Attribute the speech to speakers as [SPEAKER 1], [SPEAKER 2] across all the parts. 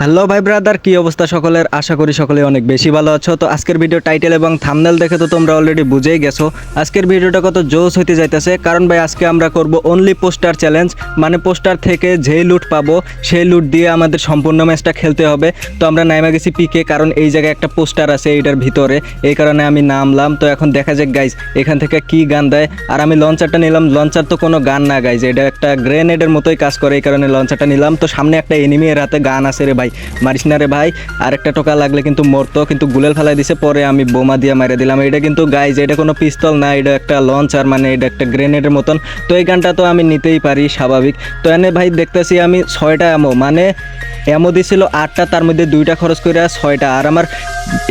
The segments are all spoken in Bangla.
[SPEAKER 1] হ্যালো ভাই ব্রাদার, কি অবস্থা সকলের? আশা করি সকলে অনেক বেশি ভালো আছো। তো আজকের ভিডিও টাইটেল এবং থামনেল দেখে তো তোমরা অলরেডি বুঝেই গেছো। আজকের ভিডিওটা কত জোস হইতে যাইতেছে। কারণ ভাই, আজকে আমরা করব অনলি পোস্টার চ্যালেঞ্জ মানে পোস্টার থেকে যেই লুট পাবো, সেই লুট দিয়ে আমাদের সম্পূর্ণ ম্যাচটা খেলতে হবে। তো আমরা নাইমা গেছি পিকে কারণ এই জায়গায় একটা পোস্টার আছে এইটার ভিতরে। এই কারণে আমি নামলাম। তো এখন দেখা যাক গাইজ এখান থেকে কি গান দেয়। আর আমি লঞ্চারটা নিলাম। লঞ্চার তো কোনো গান না গাইজ এটা একটা গ্রেনেডের মতোই কাজ করে, এই কারণে লঞ্চারটা নিলাম। তো সামনে একটা এনিমি এর হাতে গান আছে রে ভাই। মারিস না রে ভাই। আর একটা টোকা লাগলে কিন্তু মরতো, কিন্তু গুলেল ফেলাই দিছে, পরে আমি বোমা দিয়ে মারে দিলাম। এটা কিন্তু গাইজ এটা কোনো পিস্তল না এটা একটা লঞ্চ আর মানে এটা একটা গ্রেনেডের মতন। তো এই গানটা তো আমি নিতেই পারি, স্বাভাবিক। তো এনে ভাই, দেখতেছি আমি ছয়টা এমো মানে এমো দিছিল আটটা, তার মধ্যে দুইটা খরচ করে ছয়টা। আর আমার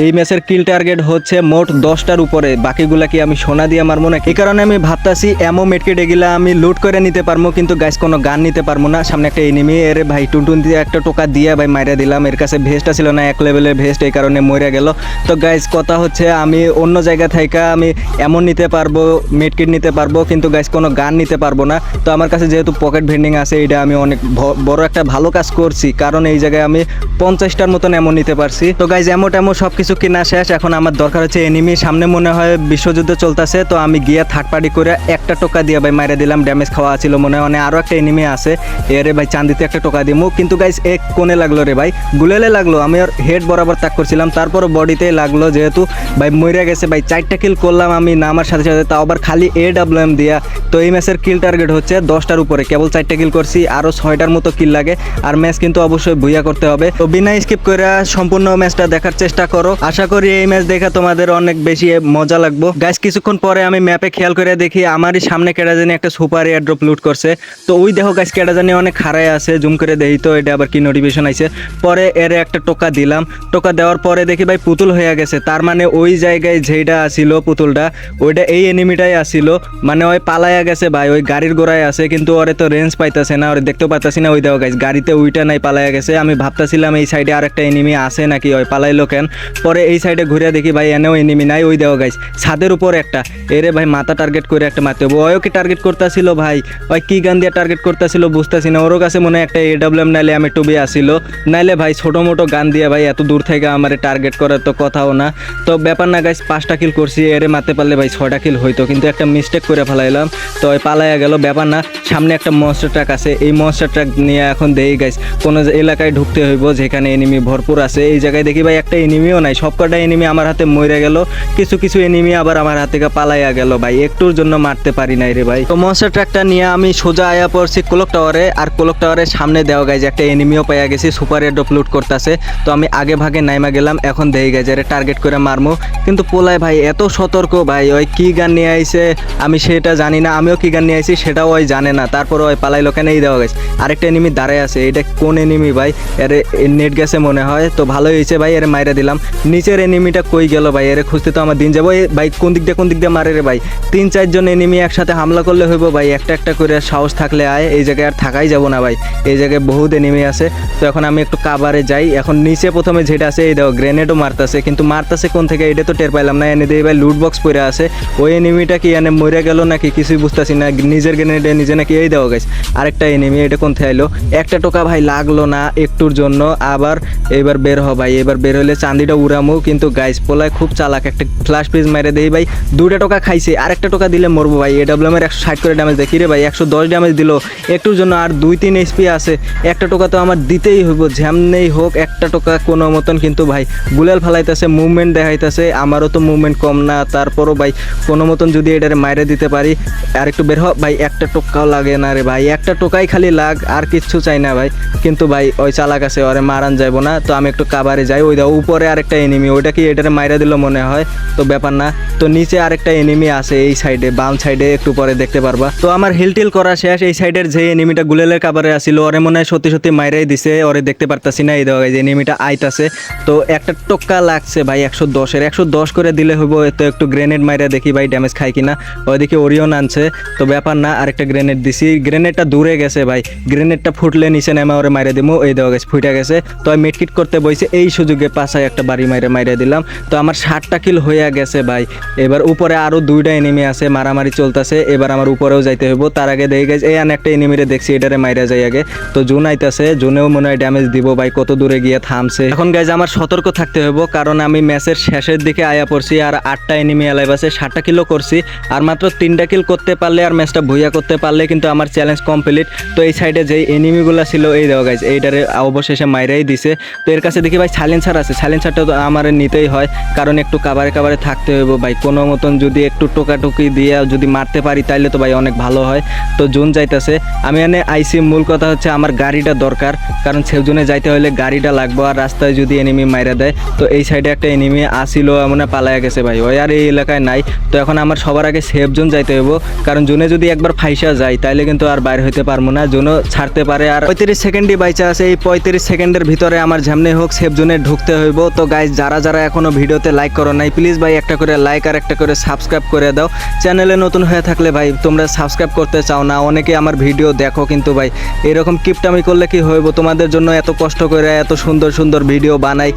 [SPEAKER 1] এই ম্যাচের কিল টার্গেট হচ্ছে মোট দশটার উপরে। বাকিগুলা কি আমি সোনা দিয়ে মারবো না এই কারণে আমি ভাবতাছি এমো মেটকেট এগুলা আমি লুট করে নিতে পারব, কিন্তু গাইস কোনো গান নিতে পারব না। সামনে একটা এনিমি এর ভাই, টুনটুন দিয়ে একটা টোকা দিয়ে ভাই মাইরা দিলাম। এর কাছে ভেস্টটা ছিল না, এক লেভেলের ভেস্ট এই কারণে মরে গেল। তো গাইস কথা হচ্ছে আমি অন্য জায়গা থেকে আমি এমন নিতে পারব মেটকিট নিতে পারব, কিন্তু গাইস কোনো গান নিতে পারব না। তো আমার কাছে যেহেতু পকেট ভেন্ডিং আছে এটা আমি অনেক বড় একটা ভালো কাজ করছি। কারণ এই জায়গায় আমি পঞ্চাশটার মতন এমন নিতে পারছি। তো গাইজ এমন এমন সব কিছু কিনা শেষ। এখন আমার দরকার হচ্ছে এনিমি সামনে মনে হয় বিশ্বযুদ্ধ চলতেছে, তো আমি গিয়ে পার্টি করে একটা টোকা দিয়ে ভাই মাইরে দিলাম ড্যামেজ খাওয়া ছিল মনে হয়। মানে আরও একটা এনিমি আছে। এরে ভাই, চান্দিতে একটা টোকা দিমু। কিন্তু গাইস এক কোণে লাগল রে ভাই? গুলেলে লাগল। আমি আর হেড বরাবর তাক করছিলাম। তারপরও বডিতে লাগল যেহেতু। ভাই মরে গেছে ভাই। চারটা কিল করলাম আমি, নামার সাথে সাথে। তাও আবার খালি এ ডাব্লিউ এম দিয়া। তো এই ম্যাচের কিল টার্গেট হচ্ছে দশটার উপরে। কেবল চারটা কিল করছি আরও ছয়টার মতো কিল লাগে। আর ম্যাচ কিন্তু অবশ্যই ভুইয়া করতে হবে। তো বিনা স্কিপ করে সম্পূর্ণ ম্যাচটা দেখার চেষ্টা করো। আশা করি এই ম্যাচ দেখে তোমাদের অনেক বেশি মজা লাগবো। গাইস কিছুক্ষণ পরে আমি ম্যাপে খেয়াল করে দেখি আমারই সামনে কেটা জানি একটা সুপার এয়ার ড্রপ লুট করছে। তো ওই দেখো গাইস কেটা জানি অনেক খাড়ায় আছে জুম করে দেখি তো এটা আবার কি নোটিফিকেশন আইছে। পরে এর একটা টোকা দিলাম। টোকা দেওয়ার পরে দেখি ভাই পুতুল হয়ে গেছে। তার মানে ওই জায়গায় যেইটা আসিল পুতুলটা, ওইটা এই এনিমিটাই আসিল মানে ওই পালায়া গেছে ভাই, ওই গাড়ির গোড়ায় আছে, কিন্তু ওরে তো রেঞ্জ পাইতাছে না, ওরে দেখতে পাইতাছি না। ওই দেখো গাইস গাড়িতে ওইটা নাই, পালায়া গেছে। আমি ভাবতাছিলাম এই সাইডে আরেকটা এনিমি আছে নাকি, ওই পালাইলো কেন? পরে এই সাইডে ঘুরে দেখি ভাই এনেও এনিমি নাই, ওই দেওয়া গাইস ছাদের উপর একটা। এরে ভাই, মাথা টার্গেট করে একটা মারতে হবে ওয়ও কি টার্গেট করতেছিল ভাই? ওই কি গান দিয়ে টার্গেট করতেছিল বুঝতেছি না। ওর কাছে মনে হয় একটা এডাব্লিউএম নাইলে আমি টুবি আসিল। নাইলে ভাই, ছোটো মোটো গান দিয়ে ভাই, এত দূর থেকে আমার টার্গেট করার তো কথাও না। তো ব্যাপার না গাইস পাঁচটা কিল করছি, এরে মারতে পারলে ভাই ছয়টা কিল হইতো। কিন্তু একটা মিস্টেক করে ফেলাইলাম। তো পালাইয়া গেল। ব্যাপার না, সামনে একটা মনস্টার ট্রাক আছে। এই মনস্টার ট্রাক নিয়ে এখন দেই গাইস কোনো এলাকায় ঢুকতে হইব যেখানে এনিমি ভরপুর আছে। এই জায়গায় দেখি ভাই, একটা এনিমিও নাই। সব কটা এনিমি আমার হাতে মরে গেল। কিছু কিছু এনিমি আবার আমার হাত থেকে পালাইয়া গেল ভাই। একটুর জন্য মারতে পারি নাই রে ভাই। তো মনস্টার ট্রাকটা নিয়ে আমি সোজা আয়া পড়ছি কোলক টাওয়ারে আর কোলক টাওয়ারের সামনে দেওয়া গাইজ একটা এনিমিও পাইয়া গেছি সুপার এডপ লুট করতেছে। তো আমি আগে ভাগে নাইমা গেলাম, এখন দেই গাইজ আরে টার্গেট করে মারমু। কিন্তু পোলায় ভাই, এত সতর্ক ভাই, ওই কি গান নিয়ে আইছে, আমি সেটা জানি না, আমিও কি গান নিয়ে আইছি সেটাও ওই জানে না। তারপর ওই পালাইলো কেন, এই দেওয়া গেছে আরেকটা এনিমি দাঁড়ায় আছে, এটা কোন এনিমি ভাই? এরে নেট গেছে মনে হয়, তো ভালোই হয়েছে ভাই, এরে মাইরে দিলাম। নিচের এনিমিটা কই গেল ভাই? এরে খুঁজতে তো আমার দিন যাব। ভাই, কোন দিক দিয়ে কোন দিক দিয়ে মারে রে ভাই? তিন, চারজন এনিমি একসাথে হামলা করলে হইব ভাই। একটা একটা করে সাহস থাকলে আয়। এই জায়গায় আর থাকাই যাব না ভাই। এই জায়গায় বহুত এনিমি আছে। তো এখন আমি একটু কাবারে যাই। এখন নিচে প্রথমে যেটা আছে, এই দেখো গ্রেনেডও মারতাছে। কিন্তু মারতাছে কোন থেকে? এটা তো টের পাইলাম না। এনে দিয়ে ভাই লুট বক্স পরে আছে। ওই এনিমিটা কি এনে মরে গেল নাকি? কিছুই বুঝতেছি না। নিজের গ্রেনেডে নিজে নাকি এই দেওয়া গেছে আরেকটা এনিমি এটা কোন থেকে এলো একটা টোকা ভাই লাগল না একটুর জন্য। আবার এবার বের হ ভাই। এবার বের হলে চান্দিটা উড়ামো, কিন্তু গাইস পোলায় খুব চালাক। একটা ফ্লাশ পিস মেরে দেই ভাই দুটা টোকা খাইছে আরেকটা টোকা দিলে মরবো ভাই। এডাব্লিউএম এর একশো ষাট করে ড্যামেজ দেখি রে ভাই, একশো দশ ড্যামেজ দিল। একটুর জন্য আর দুই তিন এইচপি আছে। একটা টোকা তো আমার দিতেই হইব যেমনেই হোক, একটা টোকা কোনো মতন কিন্তু ভাই, গুলাল ফালাইতেছে মুভমেন্ট দেখাইতেছে। আমারও তো মুভমেন্ট কম না, তারপরও ভাই, কোনো মতন যদি এটারে মাইরে দিতে পারি, আর একটু বের হ। ভাই, একটা টোকাও লাগে না রে ভাই। একটা টোকাই খালি লাগ, আর কিচ্ছু চাই না ভাই। কিন্তু ভাই, ওই চালাক আছে, ওরে মারান যাইবো না। তো আমি একটু কাবারে যাই, ওই দাও, উপরে আরেকটা এনিমি ওইটা কি এটারে মাইরা দিল মনে হয়? তো ব্যাপার না। তো নিচে আরেকটা এনিমি আছে এই সাইডে বাম সাইডে একটু পরে দেখতে পারবা। তো আমার হিল টিল করা শেষ, এই সাইডের যে এনিমিটা গুলেলের কাবারে আসিল, ওরে মনে হয় সত্যি সত্যি মাইরাই দিছে, ওরে দেখতে পারতাছি না এই দেওয়া যে এনিমিটা আইতাছে। তো একটা টোকা লাগছে ভাই, একশো দশের, একশো দশ করে দিলে হইব তো একটু গ্রেনেড মাইরা দেখি ভাই ড্যামেজ খাই কিনা। ওইদিকে ওরিয়ন আনছে। তো ব্যাপার না, আরেকটা গ্রেনেড দিছি। গ্রেনেডটা দূরে গেছে ভাই গ্রেনেডটা ফুটলে নিচে নেমে ওরে মাইরে দিমু, এই দেওয়া গেছে ফুটে গেছে। তো আমি মিটকিট করতে বইছে, এই সুযোগে পাশায় একটা একটা বাড়ি মাইরে মাইরে দিলাম। তো আমার ষাটটা কিল হয়ে গেছে ভাই। এবার উপরে আরও দুইটা এনিমি আছে, মারামারি চলতেছে। এবার আমার উপরেও যাইতে হইব। তার আগে দেখে গেছে এই একটা এনিমিরে দেখছি, এটারে মাইরা যাই আগে। তো জুন আইতাছে, জুনেও মনে হয় ড্যামেজ দিব ভাই, কত দূরে গিয়ে থামছে। এখন গাইজ আমার সতর্ক থাকতে হইব, কারণ আমি ম্যাচের শেষের দিকে আয়া পড়ছি আর আটটা এনিমি অ্যালাইভ আছে, ষাটটা কিলো করছি। আর মাত্র তিনটা কিল করতে পারলে আর ম্যাচটা ভুইয়া করতে পারলে কিন্তু আমার চ্যালেঞ্জ কমপ্লিট তো এই সাইডে যেই এনিমিগুলো ছিল, এই দেওয়া গাইজ এইটারে অবশেষে মাইরাই দিছে। তো এর কাছে দেখি ভাই সাইলেন্সার আছে সাইলেন্সারটা তো আমার নিতেই হয়। কারণ একটু কাবারে কাবারে থাকতে হইব ভাই। কোনো মতন যদি একটু টোকাটুকি দিয়ে যদি মারতে পারি তাইলে তো ভাই অনেক ভালো হয়। তো জুন যাইতেছে। আমি এনে আইসি মূল কথা হচ্ছে আমার গাড়িটা দরকার। কারণ সেজনে যাইতে হলে গাড়িটা লাগবো আর রাস্তায় যদি এনিমি মাইরা দেয়, তো এই সাইডে একটা এনিমি আসিল মনে হয় পালায়া গেছে ভাই। ওই আর এই এলাকায় নাই। তো এখন আমার সবার আগে সেফ জোন যাইতে হইব। কারণ জোনে যদি একবার ফাইসা যায়, তাইলে কিন্তু আর বাইরে হইতে পারব না। জোনও ছাড়তে পারে আর পঁয়ত্রিশ সেকেন্ডই বাইচা আছে। এই পঁয়ত্রিশ সেকেন্ডের ভিতরে আমার যেমনি হোক সেফ জোনে ঢুকতে হইব। তো গাইজ যারা যারা এখনও ভিডিওতে লাইক করো নাই প্লিজ ভাই একটা করে লাইক আর একটা করে সাবস্ক্রাইব করে দাও। চ্যানেলে নতুন হয়ে থাকলে ভাই, তোমরা সাবস্ক্রাইব করতে চাও না, অনেকে আমার ভিডিও দেখো কিন্তু ভাই। এরকম কিপটামি করলে কি হইব? তোমাদের জন্য এত কষ্ট করে এত সুন্দর সুন্দর ভিডিও বানাই,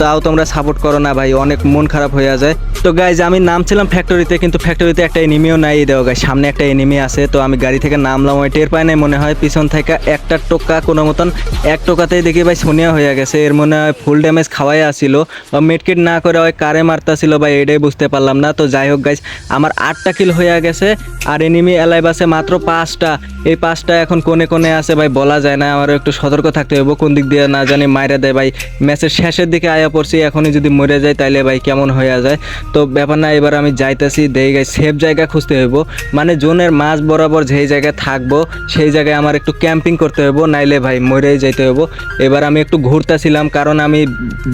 [SPEAKER 1] তাও তোমরা সাপোর্ট করো না ভাই, অনেক মন খারাপ হয়ে যায়। তো গাইজ আমি নামছিলাম ফ্যাক্টরিতে কিন্তু ফ্যাক্টরিতে একটা এনিমিও নাই দেওয়া গাই সামনে একটা এনিমি আছে, তো আমি গাড়ি থেকে নামলাম, ওই টের পাই নাই মনে হয়, পিছন থেকে একটা টোকা কোনো মতন, এক টোকাতেই দেখি ভাই সোনিয়া হয়ে গেছে, এর মনে হয় ফুল ড্যামেজ খাওয়াই আসিল মেডকিট না করে ওই কারে মারতাছিল ভাই এটাই বুঝতে পারলাম না। তো যাই হোক গাইজ আমার আটটা কিল হয়ে গেছে আর এনিমি অ্যালাইভ আছে মাত্র পাঁচটা। এই পাঁচটা এখন কোনে কোনে আছে ভাই, বলা যায় না আমার একটু সতর্ক থাকতে হবে কোন দিক দিয়ে না জানি মাইরা দেয় ভাই। ম্যাচের শেষের দিকে আয়া পড়ছি, এখনই যদি মরে যায় তাইলে ভাই কেমন হয়ে যায়। তো ব্যাপার না, এবার আমি যাইতেছি দেই গাই সেফ জায়গা খুঁজতে হইব। মানে জোনের মাঝ বরাবর যেই জায়গায় থাকব, সেই জায়গায় আমার একটু ক্যাম্পিং করতে হইব, নাইলে ভাই মরেই যাইতে হইব। এবার আমি একটু ঘুরতেছিলাম, কারণ আমি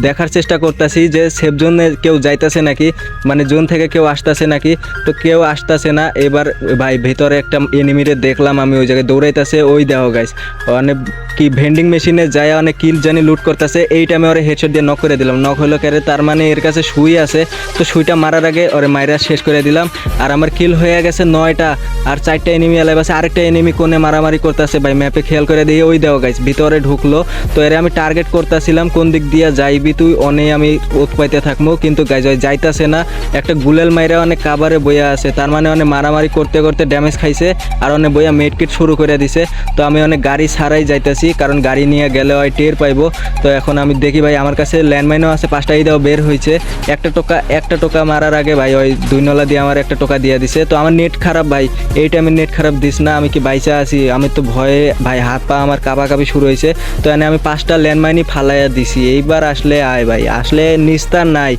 [SPEAKER 1] দেখার চেষ্টা করতেছি যে সেফ জোনে কেউ যাইতেছে নাকি মানে জোন থেকে কেউ আসতেছে নাকি, তো কেউ আসতেছে না। এবার ভাই ভেতরে একটা এনিমিরে দেখলাম, আমি ওই জায়গায় দৌড়াইতেছে, ওই দেহ গাইস মানে কি ভেন্ডিং মেশিনে যায় অনেক কিল জানি লুট করতেছে, এই টাইমে ওরে হেডশট দিয়ে নক করে দিলাম। নক হলো কেরে, তার মানে এর কাছে সুই আছে, তো সুইটা মারার আগে ওরে মাইরা শেষ করে দিলাম। আর আমার কিল হয়ে গেছে নয়টা, আর চারটা এনিমি এলাইভ আছে, আরেকটা এনিমি কোনে মারামারি করতেছে, ভাই ম্যাপে খেয়াল করে দিয়ে ওই দেওয়া গাইস ভিতরে ঢুকলো। তো এরে আমি টার্গেট করতেছিলাম, কোন দিক দিয়ে যাইবি তুই অনেক আমি উৎপাইতে থাকব কিন্তু গাইজ ওই যাইতাছে না। একটা গুলেল মাইরা অনেক কাবারে বইয়া আছে, তার মানে অনেক মারামারি করতে করতে ড্যামেজ খাইছে আর অনেক বইয়া মেডকিট শুরু করে দিছে। তো আমি অনেক গাড়ি ছাড়াই যাইতেছি, কারণ গাড়ি নিয়ে গেলে ওই টের পাইবো। তো এখন আমি দেখি ভাই, আমার কাছে ল্যান্ডমাইনও আছে, পাঁচটা ইদাও বের হয়েছে একটা টোকা একটা টোকা মারার আগে ভাই, ওই দুই নলা দিয়ে আমার একটা টোকা দিয়ে দিছে। তো আমার নেট খারাপ ভাই, এই টাইমে নেট খারাপ দিস না, আমি কি বাইচা আছি? আমি তো ভয়ে ভাই হাত পা আমার কাবি শুরু হয়েছে তো এনে আমি পাঁচটা ল্যান্ডমাইনই ফালাইয়া দিছি। এইবার আসলে আয়। ভাই আসলে নিস্তার নাই।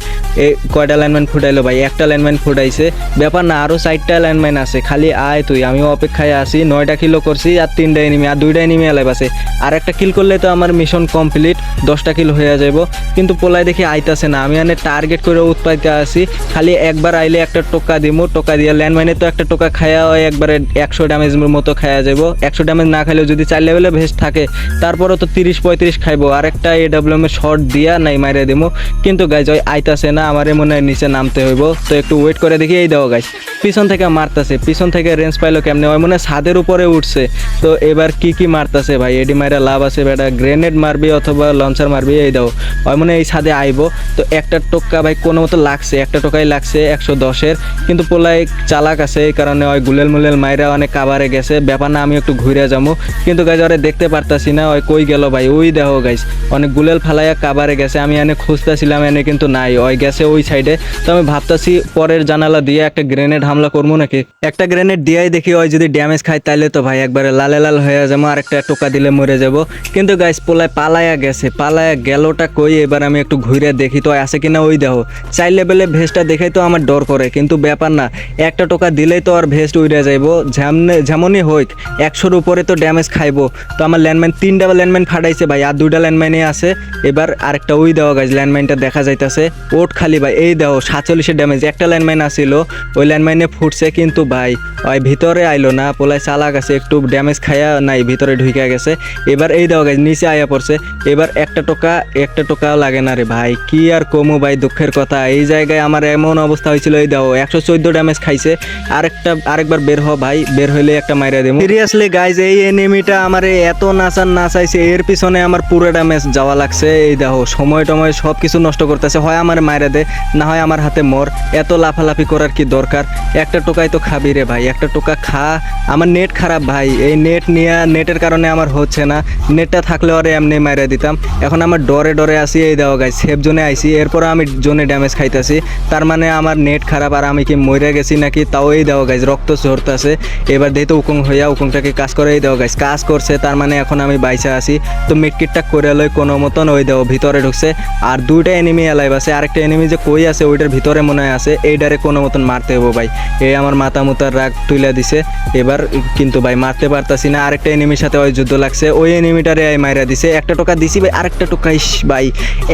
[SPEAKER 1] এই কয়টা ল্যান্ডমাইন ফুটাইলো ভাই? একটা ল্যান্ডমাইন ফুটাইছে। ব্যাপার না আরও চারটা ল্যান্ডমাইন আছে। খালি আয় তুই, আমিও অপেক্ষায় আছি। নয়টা কিলো করছি আর তিনটা এনিমি আর দুইটা এনিমি অ্যালাইভ আছে। আর একটা কিল করলে তো আমার মিশন কমপ্লিট দশটা কিল হয়ে যাব কিন্তু পোলায় দেখি আইতাছে না। আমি এনে টার্গেট করে উৎপাইতে আছি। খালি একবার আইলে একটা টোকা দিমু। টোকা দিয়ে ল্যান্ডমাইনে তো একটা টোকা খায়া হয় একবারে একশো ড্যামেজ মতো খায়া যাব একশো ড্যামেজ না খাইলেও যদি চার লেভেলে ভেস্ট থাকে, তারপরও তো তিরিশ পঁয়ত্রিশ খাইবো। আর একটা এ ডাব্লিউ এম শর্ট দিয়া নাই মাইরে দিমু। কিন্তু গাইজ ওই আইতাছে না, আমার মনে হয় নিচে নামতে হইব। তো একটু ওয়েট করে দেখি, এই দাও গাইজ পিছন থেকে মারতাছে। পিছন থেকে রেঞ্জ পাইলো কেমনে? ওই মনে ছাদের উপরে উঠছে। তো এবার কি কি মারতাছে ভাই? এডি মাইরা লাভ আছে বেটা। গ্রেনেড মারবি অথবা লঞ্চার মারবি, এই দাও ওই মনে এই ছাদে আইবো। তো একটা টোক্কা ভাই কোনো মতো লাগছে, একটা টোকাই লাগছে, একশো দশের। কিন্তু পোলাই চালাক আছে, এই কারণে ওই গুলেল মুলেল মাইরা অনেক কাবারে গেছে। ব্যাপার না, আমি একটু ঘুরে যাব। কিন্তু গাইজ ওরে দেখতে পারতাছি না, ওই কই গেল ভাই? ওই দেখো গাইজ অনেক গুলেল ফালাইয়া কাবারে গেছে। আমি এনে খুঁজতেছিলাম, এনে কিন্তু নাই, ওই গেছে ওই সাইডে তো আমি ভাবতাছি পরের জানালা দিয়ে একটা গ্রেনেড হামলা করব নাকি? একটা গ্রেনেড দিয়াই দেখি ওই যদি ড্যামেজ খায় তাইলে তো ভাই একবারে লালে লাল হয়ে যাব আর একটা টোকা দিলে মরে যাব। কিন্তু গাইজ পোলায় পালায়া গেছে, পালায়া গেলটা কই? এবার আমি একটু ঘুরে দেখি তো আছে কিনা ওই দেখো। চাই লেভেলে ভেস্টটা দেখেই তো আমার ডর করে কিন্তু ব্যাপার না, একটা টোকা দিলেই তো আর ভেস্ট উড়ে যাইবো। যেমনে যেমনই হোক, একশোর উপরে তো ড্যামেজ খাইবো। তো আমার ল্যান্ডমাইন তিনটা ল্যান্ডম্যান ফাটাইছে ভাই, আর দুইটা ল্যান্ডমাইনে আছে। এবার আরেকটা ওই দেওয়া গাছ ল্যান্ডমাইনটা দেখা যাইতাছে। ওট খালি ভাই, এই দেও, সাতচল্লিশের ড্যামেজ একটা ল্যান্ডমাইন আসিল ওই ল্যান্ডমাইনে ফুটছে কিন্তু ভাই, ওই ভিতরে আইলো না, পোলায় চালাক আছে, একটু ড্যামেজ খাইয়া নাই, ভিতরে ঢুকে গেছে। এবার এই দেওয়া গাছ নিচে আয়া পড়ছে। এবার একটা টোকা, একটা টোকাও লাগে না রে ভাই, কি আর কমু ভাই, দুঃখের কথা। এই জায়গায় আমার এমন অবস্থা হয়েছিল, এই দাও, একশো চোদ্দ ড্যামেজ খাইছে। আরেকটা, আরেকবার বের হ ভাই, বের হইলে একটা মাইরা দেবো। সিরিয়াসলি গাইজ এই এনিমিটা আমার এত নাচার নাচাইছে, এর পিছনে আমার পুরো ড্যামেজ যাওয়া লাগছে, এই দেখো সময় টময় সময় সব কিছু নষ্ট করতেছে, হয় আমার মায়েরা দে, না হয় আমার হাতে মর। এত লাফালাফি করার কি দরকার? একটা টোকাই তো খাবি রে ভাই, একটা টোকা খা। আমার নেট খারাপ ভাই, এই নেট নিয়ে, নেটের কারণে আমার হচ্ছে না। নেটটা থাকলে ওরে এমনি মাইরা দিতাম। এখন আমার ডরে ডরে আসি, এই দেওয়া গাছ সেফ জোনে আইসি এরপর আমি জোনে ড্যামেজ খাইতেছি। তার মানে আমার নেট খারাপ, আর আমি কি মরে গেছি নাকি? তাও এই দেওয়া গাছ রক্ত ঝরতেছে। এবার তো উকুং হইয়া উকুংটাকে কাজ করে, এই দেওয়া গাছ কাজ করছে। তার মানে এখন আমি বাইসা আছি। তো মিটকিটটা করে লই কোনো মতন, ওই দেওয়া ভিতরে ঢুকছে। আর দুইটা এনিমি অ্যালাইভ আছে। আরেকটা এনিমি যে কই আছে, ওইটার ভিতরে মনে হয় আছে। এইটারে কোনো মতন মারতে হব ভাই। এই আমার মাথা মুতার রাগ তুলে দিছে। এবার কিন্তু ভাই মারতে পারতাছি না। আরেকটা এনিমির সাথে ওই যুদ্ধ লাগছে। ওই এনিমিটারে এই মাইরা দিছে। একটা টোকা দিছি ভাই, আরেকটা টোকা, ইস ভাই।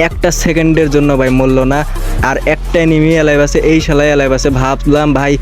[SPEAKER 1] একটা সেকেন্ডের জন্য ভাই মূল্য না। আর একটা এনিমি অ্যালাইভ আছে। এই শালায় অ্যালাইভ আছে। ভাবলাম ভাই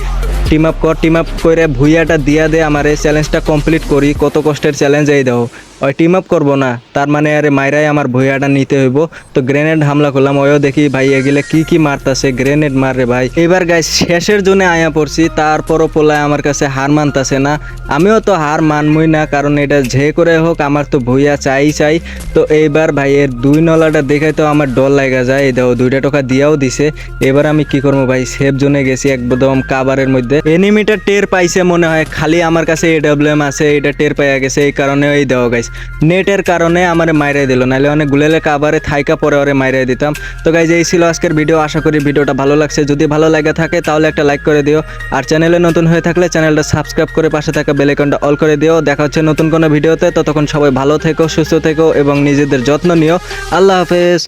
[SPEAKER 1] টিম আপ কর টিম আপ করে ভুইয়াটা দিয়া দে আমার। এই চ্যালেঞ্জটা কমপ্লিট করি। কত কষ্টের চ্যালেঞ্জ এই দাও ওই টিম আপ করব না। তার মানে আরে মাইরাই আমার ভুইয়াটা নিতে হইব। তো গ্রেনেড হামলা করলাম ওইও দেখি ভাই এগুলো কি কি মারতাছে গ্রেনেড মারে ভাই। এবার গাই শেষের জন্য আয়া পড়ছি, তারপরও পোলায় আমার কাছে হার মানতাছে না। আমিও তো হার মানমই না, কারণ এটা যে করে হোক, আমার তো ভুইয়া চাই চাই। তো এইবার ভাই এর দুই নলাটা দেখে তো আমার ডর লাগা যায়। এই দেখো, দুইটা টাকা দিয়াও দিছে। এবার আমি কি করব ভাই সেফ জোনে গেছি একদম কাবারের মধ্যে। এনিমিটা টের পাইছে মনে হয়, খালি আমার কাছে এডব্লিউএম আছে, এটা টের পাইয়া গেছে, এই কারণে এই দেওয়া গাইস নেটের কারণে আমার মাইরাই দিল। নাহলে অনেক গুলেলে কাবারে থাইকা পরে ওরে মাইরে দিতাম। তো গাইজ এই ছিল আজকের ভিডিও আশা করি ভিডিওটা ভালো লাগছে। যদি ভালো লাগে থাকে, তাহলে একটা লাইক করে দিও। আর চ্যানেলে নতুন হয়ে থাকলে চ্যানেলটা সাবস্ক্রাইব করে পাশে থাকা বেলেকনটা অল করে দিও। দেখা হচ্ছে নতুন কোনো ভিডিওতে ততক্ষণ সবাই ভালো থেকো, সুস্থ থেকো এবং নিজেদের যত্ন নিও। আল্লাহ হাফেজ।